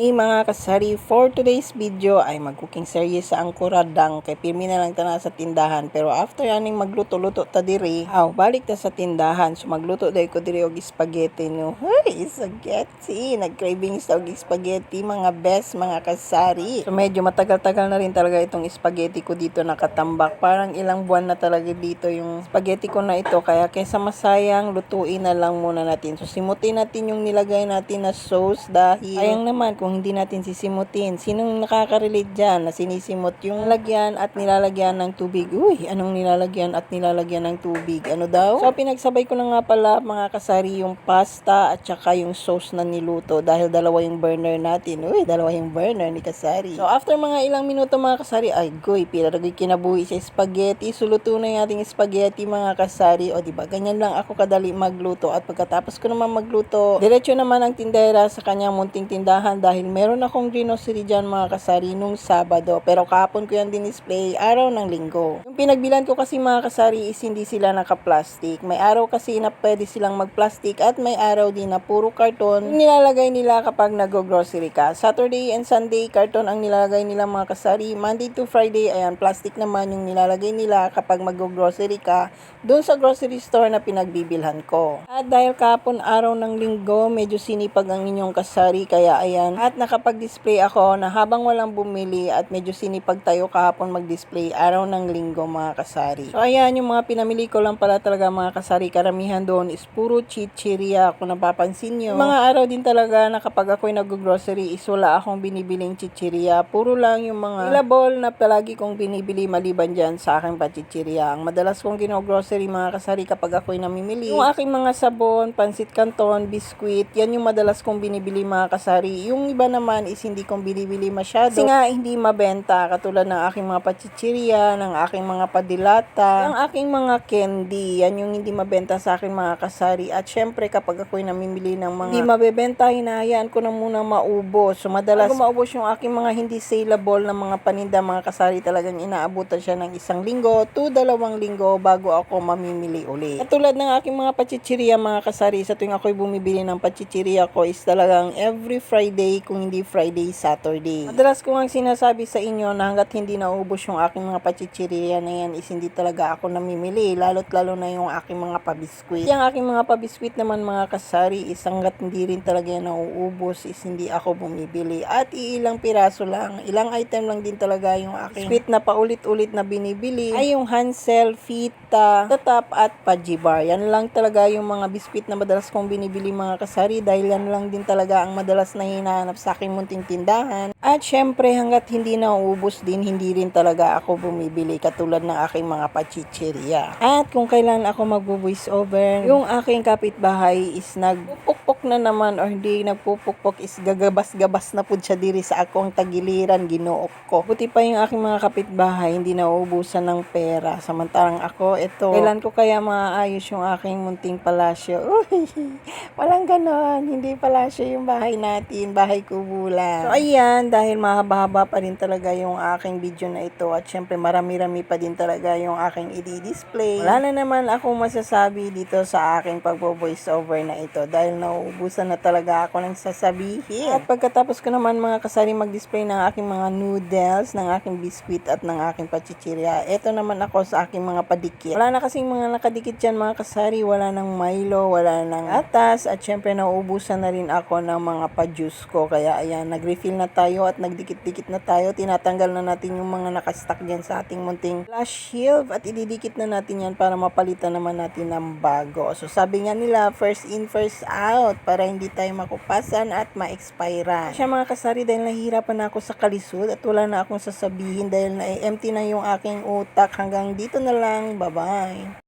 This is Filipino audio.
Hey mga kasari, for today's video ay mag-cooking series sa angkuradang kay pirmi na lang tana sa tindahan pero after aning magluto-luto ta diri, aw balik ta sa tindahan so magluto dai ko diri og spaghetti no. Hey, spaghetti, nag-cravings ta og spaghetti mga best mga kasari. So medyo matagal-tagal na rin talaga itong spaghetti ko dito nakatambak. Parang ilang buwan na talaga dito yung spaghetti ko na ito kaya kaysa masayang lutuin na lang muna natin. So simutin natin yung nilagay natin na sauce dahil ayang naman kung hindi natin sisimutin. Sinong nakaka-relate dyan na sinisimot yung lagyan at nilalagyan ng tubig? Uy, anong nilalagyan at nilalagyan ng tubig? Ano daw? So, pinagsabay ko na nga pala mga kasari yung pasta at saka yung sauce na niluto dahil dalawa yung burner natin. Uy, dalawa yung burner ni kasari. So, after mga ilang minuto mga kasari, ay goy, pinaragoy kinabuhi sa spaghetti. Suluto na yung ating spaghetti mga kasari. O, di ba ganyan lang ako kadali magluto. At pagkatapos ko naman magluto, diretso naman ang tindera sa kanyang munting tindahan dahil meron akong grocery dyan mga kasari nung Sabado. Pero kahapon ko yan din-display araw ng linggo. Yung pinagbilan ko kasi mga kasari is hindi sila naka-plastic. May araw kasi na pwede silang mag-plastic at may araw din na puro karton. Nilalagay nila kapag nag-grocery ka. Saturday and Sunday, karton ang nilalagay nila mga kasari. Monday to Friday, ayan, plastic naman yung nilalagay nila kapag mag-grocery ka doon sa grocery store na pinagbibilhan ko. At dahil kahapon araw ng linggo, medyo sinipag ang inyong kasari kaya ayan. At nakapag-display ako na habang walang bumili at medyo sinipag tayo kahapon mag-display araw ng linggo mga kasari. So ayan, yung mga pinamili ko lang pala talaga mga kasari. Karamihan doon is puro chichiria kung napapansin nyo. Mga araw din talaga na kapag ako'y nag-grocery is wala akong binibiling chichiria. Puro lang yung mga ilabol na palagi kong binibili maliban dyan sa aking pachichiria. Ang madalas kong gino-grocery mga kasari kapag ako'y namimili. Yung aking mga sabon, pansit canton, biskuit, yan yung madalas kong binibili mga kasari. Yung iba naman is hindi kong binibili masyado. Kasi nga hindi mabenta katulad ng aking mga pachichiria, ng aking mga padilata, ng aking mga candy. Yan yung hindi mabenta sa aking mga kasari. At syempre kapag ako'y namimili ng mga hindi mabebenta, hinahayaan ko na muna maubos. So madalas Bago maubos yung aking mga hindi saleable na mga paninda mga kasari talagang inaabutan siya ng isang linggo to dalawang linggo bago ako mamimili uli. Katulad ng aking mga pachichiria mga kasari sa tuwing ako'y bumibili ng pachichiria ko is talagang every Friday kung hindi Friday, Saturday. Madalas ko nga sinasabi sa inyo na hanggat hindi naubos yung aking mga pachichiria na yan is hindi talaga ako namimili. Lalo't lalo na yung aking mga pabiskwit. Yung aking mga pabiskwit naman mga kasari is hanggat hindi rin talaga yan nauubos is hindi ako bumibili. At iilang piraso lang, ilang item lang din talaga yung aking biskwit na paulit-ulit na binibili ay yung Hansel, Fita, Tatap at Pajibar. Yan lang talaga yung mga biskwit na madalas kong binibili mga kasari dahil yan lang din talaga ang madalas na hinahanap sa aking munting tindahan. At syempre hanggat hindi nauubos din, hindi rin talaga ako bumibili katulad ng aking mga pachicheria. At kung kailan ako magbo-voice over, yung aking kapitbahay is nagpupukpok na naman or hindi nagpupukpok is gagabas-gabas na pud siya diri sa akong tagiliran ginuok ko. Buti pa yung aking mga kapitbahay hindi nauubusan ng pera. Samantarang ako, ito, kailan ko kaya maayos yung aking munting palasyo? Uy, walang ganon. Hindi palasyo yung bahay natin, bahay kubulan. So ayan, dahil mahaba-haba pa rin talaga yung aking video na ito at syempre marami-rami pa din talaga yung aking i-display. Wala na naman akong masasabi dito sa aking pagbo-voice over na ito dahil nauubusan na talaga ako ng sasabihin. At pagkatapos ko naman mga kasari mag-display ng aking mga noodles, ng aking biscuit at ng aking pachichirya, ito naman ako sa aking mga padikit. Wala na kasing mga nakadikit dyan mga kasari, wala ng Milo, wala ng atas at syempre nauubusan na rin ako ng mga pa-juice ko. Kaya ayan, nag-refill na tayo at nagdikit-dikit na tayo. Tinatanggal na natin yung mga nakastock dyan sa ating munting flash shield at ididikit na natin yan para mapalitan naman natin ng bago. So sabi nga nila, first in, first out para hindi tayo makupasan at ma-expire. Siya mga kasari dahil nahihirapan na ako sa kalisod at wala na akong sasabihin dahil na-empty na yung aking utak. Hanggang dito na lang. Bye-bye.